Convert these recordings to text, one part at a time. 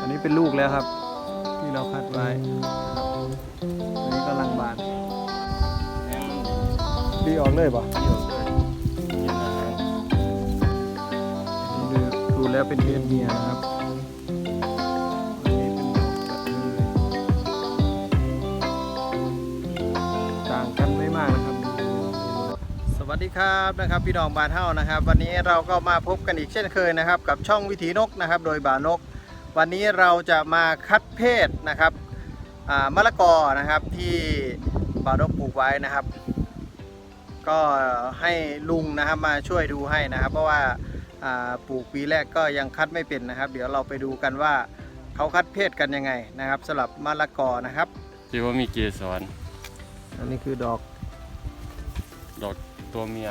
อันนี้เป็นลูกแล้วครับ ที่เราคัดไว้อันนี้กำลังบานดีออกเลยป่ะดูดูแล้วเป็นเพศเมียนะครับ วัสดีครับนะครับพี่น้องบานเฮ้านะครับ วันนี้เราก็มาพบกันอีกเช่นเคยนะครับ กับช่องวิถีนกนะครับ โดยบานก วันนี้เราจะมาคัดเพศนะครับอ่ามะละกอนะครับที่บานกปลูกไว้นะครับ ก็ให้ลุงนะครับมาช่วยดูให้นะครับ เพราะว่าอ่าปลูกปีแรกก็ยังคัดไม่เป็นนะครับ เดี๋ยวเราไปดูกันว่าเขาคัดเพศกันยังไงนะครับสำหรับมะละกอนะครับที่ว่ามีเกสรอันนี้คือดอกดอก ตัวเมีย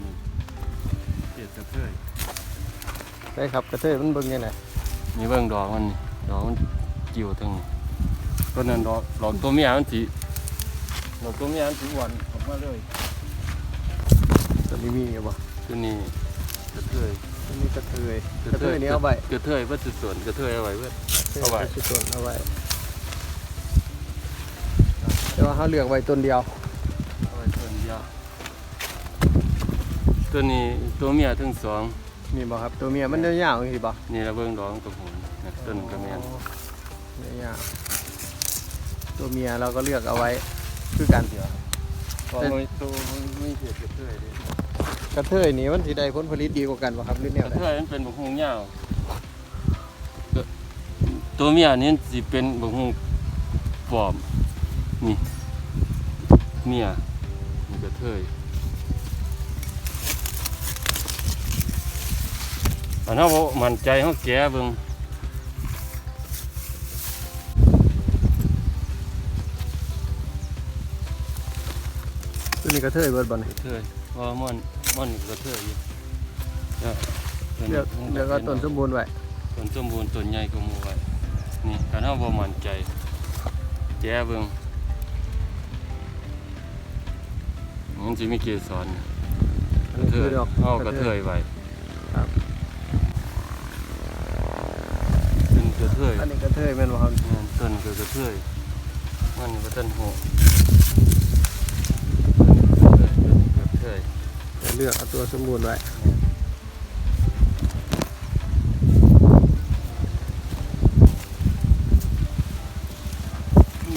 นี่เกสเทยได้ครับกระเทยมันเบิ่งยังไงมีเบิ่งดอกมันนี่ดอกมันกิ่วทั้งนี้ต้นนั้นดอกดอกตัวเมียมันสีดอกตัวเมียมันสีอ้วนออกมาเลยตัวนี้มีอยู่บ่ตัวนี้กระเทยตัวนี้กระเทยกระเทยนี้เอาไว้กระเทยเพื่อสุดส่วนกระเทยเอาไว้เพื่อเอาไว้ชุดต้นเอาไว้แต่ว่าเขาเลือกไว้ต้นเดียวเอาไว้ต้นเดียว ตัวนี้ตัวเมียทั้งสองนี่บ่ครับตัวเมียมันยาวๆอย่างนี้บ่นี่ละเบิ่งดอกตัวหูนะต้นกระแมนเนี่ยยาวตัวเมียเราก็เลือกเอาไว้คือกันเพราะมันตัวมันไม่เห็ดกระเทยเลยกระเทยนี่มันสิได้ผลผลิตดีกว่ากันบ่ครับหรือแนวกใดระเทยมันเป็นบุกฮงยาวก็ตัวเมียนี่สิเป็นบุกฮงปลอมนี่เมียนี่กระเทย อันนั้นบ่มั่นใจเขาแก่เบิ่งตัวนี้กระเทยเบิดบ่นี่กระเทยเพราะว่ามันมันกระเทยอยู่แล้วตัวนี้เลือกเลือกเอาต้นสมบูรณ์ไว้ต้นสมบูรณ์ต้นใหญ่ก็มูไว้นี่คันเฮาบ่มั่นใจแก่เบิ่งมันสิมีเกสรอันกระนี้เทคือยดอกเอากระเทยไว้ครับ เป็น กระเทยอันนี้กระเทยแม่นบ่ครับนั่นต้นคือกระเทยมันก็ต้นโหกระเทยเลือกเอาตัวสมบูรณ์ไว้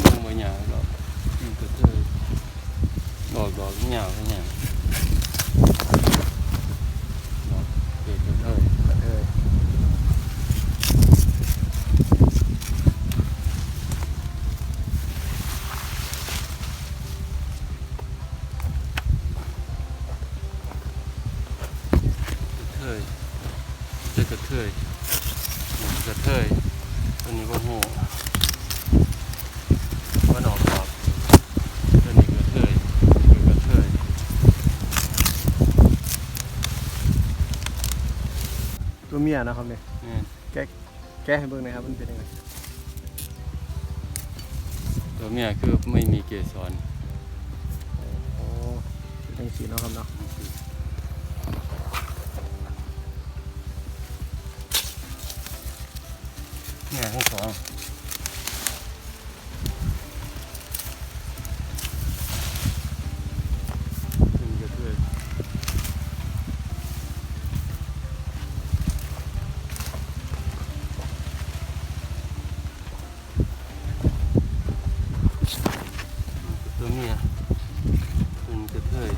มันบ่หยาวดอกมันกระเทยดอกดอกหยาวแค่หยังดอกเกกระเทย กระเทย กระเทยเจะกระเทยนี่กระเทยตัวนี้บ่ฮู้ว่าดอกดอกตัวนี้กระเทยนี่กระเทย ตัว เมียนะครับเนี่ยนี่แกะให้เบิ่งหน่อยครับมันเป็นยังไงตัวเมียคือไม่มีเกสรโอ้เป็นจังซี่เนาะครับเนาะเนี่ยทั้งสองเป็นกระเทย ตัวเมียเป็นกระเทย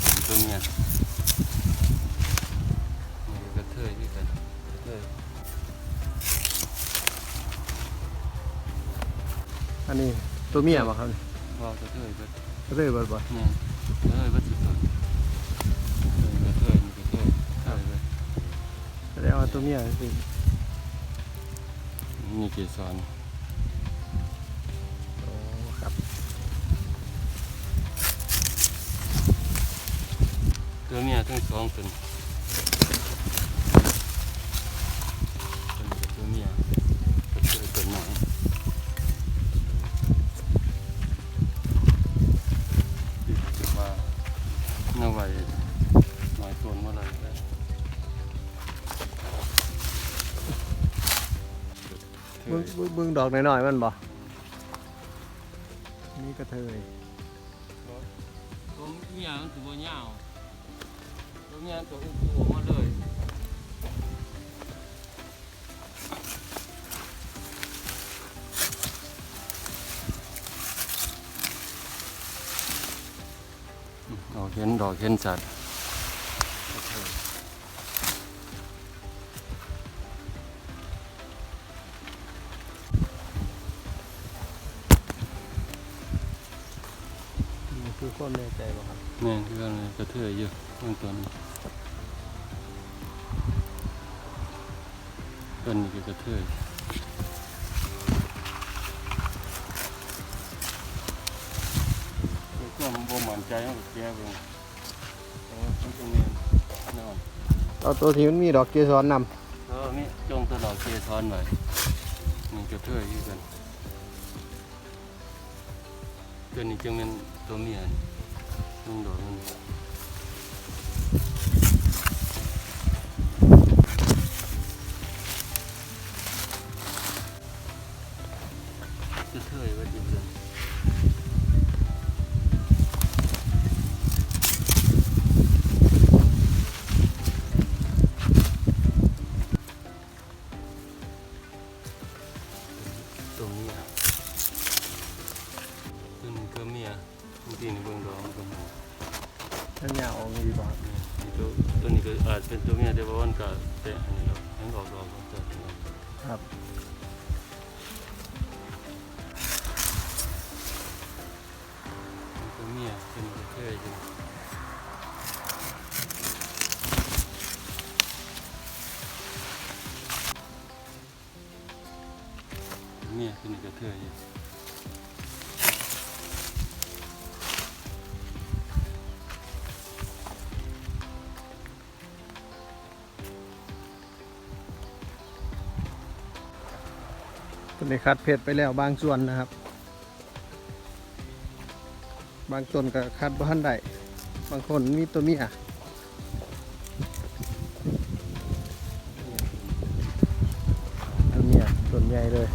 เป็นตัวเมียนี่กระเทยด้วยกันกระเทยอันนี้ตัวเมียบ่ครับนี่ว่ากระเทยเบิดกระเทยเบิดบ่เนี่ยกระเทยเบิดสุดๆกระเทยนี่กระเทยกระเทยเบิดแสดงว่าตัวเมียสิมีเกสร ตัวเมียทั้งสองเป็นเป็นกับตัวเมียกระเทยเป็นหน่อยที่ว่าเนื้อไว้หน่อยตัวเมื่อไหรแล้วเบึ้งเบิ่งเบึ้งดอกน้อยๆมันบ่นี่กระเทยตัวเมียมันถือว่ายาว ตัวเมียตัวอุ้มตัวมาเลยดอกเห็นดอกเห็นจัด คือความแน่ใจบ่ครับแม่นคือกันเลยกระเทือยเยอะเบื้องต้นต้นนี้คือกระเทือยคือความบ่มั่นใจของแกเบิ่งแต่ว่ามันจะมีแน่นอนเอาตัวที่มันมีดอกเกสรนำเออมีจงตลอดเกทอนไว้นี่กระเทือยคือกันตัวนี้จึงเป็น ตัวเมี ทั้งยาวออกดีบ่ครับนี่ตัวตัวนี้ก็อาจเป็นตัวเมียแต่ว่ามันก็แต่อันนี้เราทั้งออกดอกก็จะเป็นครับตัวเมียเป็นกระเทยอยู่เมียเป็นกระเทยอยู่ ต้นนี้คัดเพชรไปแล้วบางส่วนนะครับ บางต้นก็คัดบ้านได้บางคนมีตัวเมียตัวเมียต้นใหญ่เลย